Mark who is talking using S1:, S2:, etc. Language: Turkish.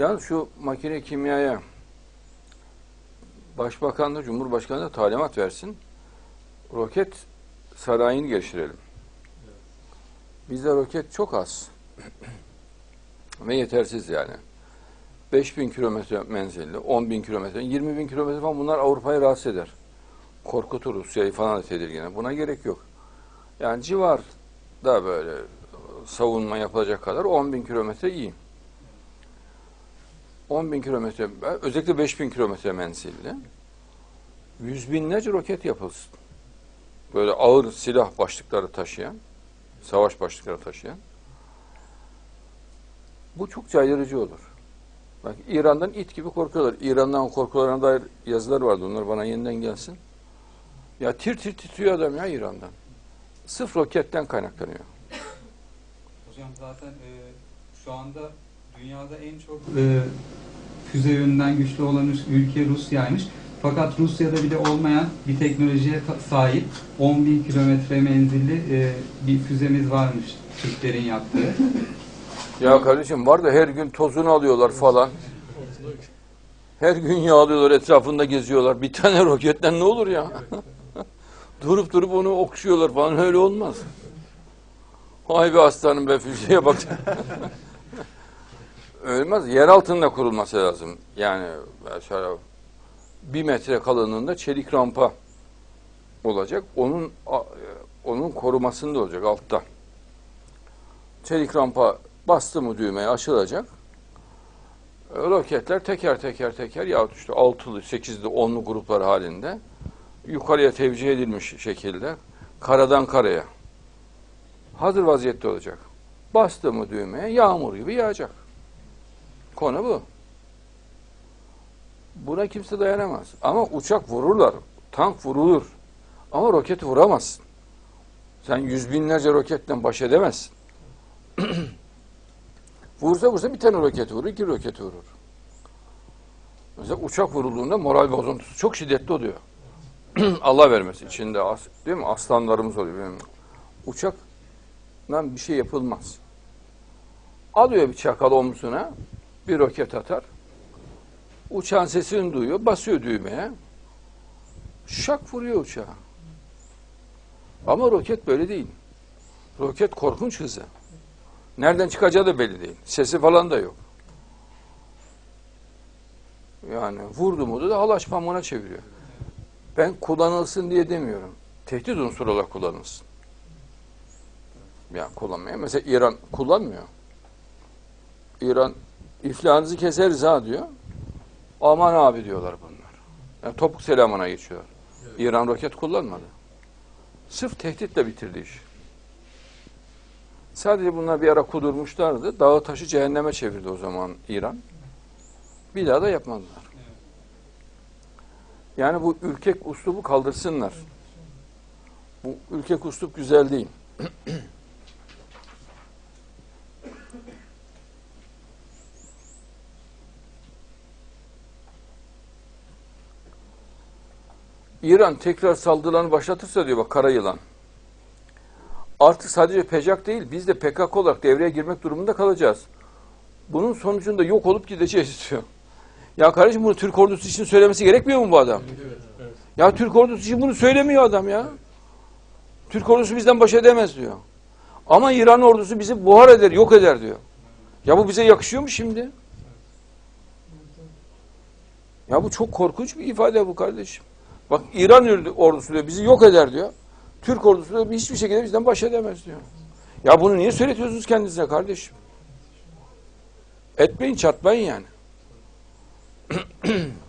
S1: Ya şu makine kimyaya Başbakan da da talimat versin. Roket sarayını geliştirelim. Bizde roket çok az. Ve yetersiz yani. 5000 kilometre menzilli, 10 bin kilometre, 20 bin kilometre falan bunlar Avrupa'yı rahatsız eder. Korkutur Rusya'yı falan da tedirgin. Buna gerek yok. Yani civarda böyle savunma yapılacak kadar 10 bin kilometre iyi. 10 bin kilometre, özellikle 5 bin kilometre menzilli. Yüz binlerce roket yapılsın. Böyle ağır silah başlıkları taşıyan, savaş başlıkları taşıyan. Bu çok caydırıcı olur. Bak İran'dan it gibi korkuyorlar. İran'dan korkularına dair yazılar vardı. Onlar bana yeniden gelsin. Ya tir tir titriyor adam ya İran'dan. Sırf roketten kaynaklanıyor.
S2: Hocam zaten e, şu anda dünyada en çok e, füze yönünden güçlü olan ülke Rusya'ymış. Fakat Rusya'da bile olmayan bir teknolojiye sahip 10 bin kilometre menzilli e, bir füzemiz varmış Türklerin yaptığı.
S1: Ya kardeşim var da her gün tozunu alıyorlar falan. Her gün yağlıyorlar, etrafında geziyorlar. Bir tane roketten ne olur ya? durup durup onu okşuyorlar falan öyle olmaz. Vay be aslanım be füzeye bak. Ölmez. Yer altında kurulması lazım. Yani şöyle bir metre kalınlığında çelik rampa olacak. Onun onun korumasında olacak altta. Çelik rampa bastı mı düğmeye açılacak. E, Roketler teker teker teker yahut işte altılı, sekizli, onlu gruplar halinde yukarıya tevcih edilmiş şekilde karadan karaya hazır vaziyette olacak. Bastı mı düğmeye yağmur gibi yağacak. Konu bu. Buna kimse dayanamaz. Ama uçak vururlar, tank vurulur. Ama roket vuramazsın. Sen yüz binlerce roketten baş edemezsin. Vursa vursa bir tane roket vurur, iki roket vurur. Mesela uçak vurulduğunda moral bozuntusu çok şiddetli oluyor. Allah vermesin içinde as, değil mi? Aslanlarımız oluyor. Benim. Uçakla bir şey yapılmaz. Alıyor bir çakal omzuna, bir roket atar. Uçağın sesini duyuyor, basıyor düğmeye. Şak vuruyor uçağa. Ama roket böyle değil. Roket korkunç hızlı. Nereden çıkacağı da belli değil. Sesi falan da yok. Yani vurdu mu da halaç pamuğuna çeviriyor. Ben kullanılsın diye demiyorum. Tehdit unsuru olarak kullanılsın. Ya kullanmaya. Mesela İran kullanmıyor. İran iflahınızı keseriz ha diyor. Aman abi diyorlar bunlar. Yani topuk selamına geçiyor. İran roket kullanmadı. Sırf tehditle bitirdi iş. Sadece bunlar bir ara kudurmuşlardı. Dağı taşı cehenneme çevirdi o zaman İran. Bir daha da yapmadılar. Yani bu ülkek uslubu kaldırsınlar. Bu ülkek uslup güzel değil. İran tekrar saldırılarını başlatırsa diyor bak kara yılan. Artık sadece PECAK değil biz de PKK olarak devreye girmek durumunda kalacağız. Bunun sonucunda yok olup gideceğiz diyor. Ya kardeşim bunu Türk ordusu için söylemesi gerekmiyor mu bu adam? Ya Türk ordusu için bunu söylemiyor adam ya. Türk ordusu bizden baş edemez diyor. Ama İran ordusu bizi buhar eder, yok eder diyor. Ya bu bize yakışıyor mu şimdi? Ya bu çok korkunç bir ifade bu kardeşim. Bak İran ordusu diyor bizi yok eder diyor. Türk ordusu diyor hiçbir şekilde bizden baş edemez diyor. Ya bunu niye söyletiyorsunuz kendinize kardeşim? Etmeyin çatmayın yani.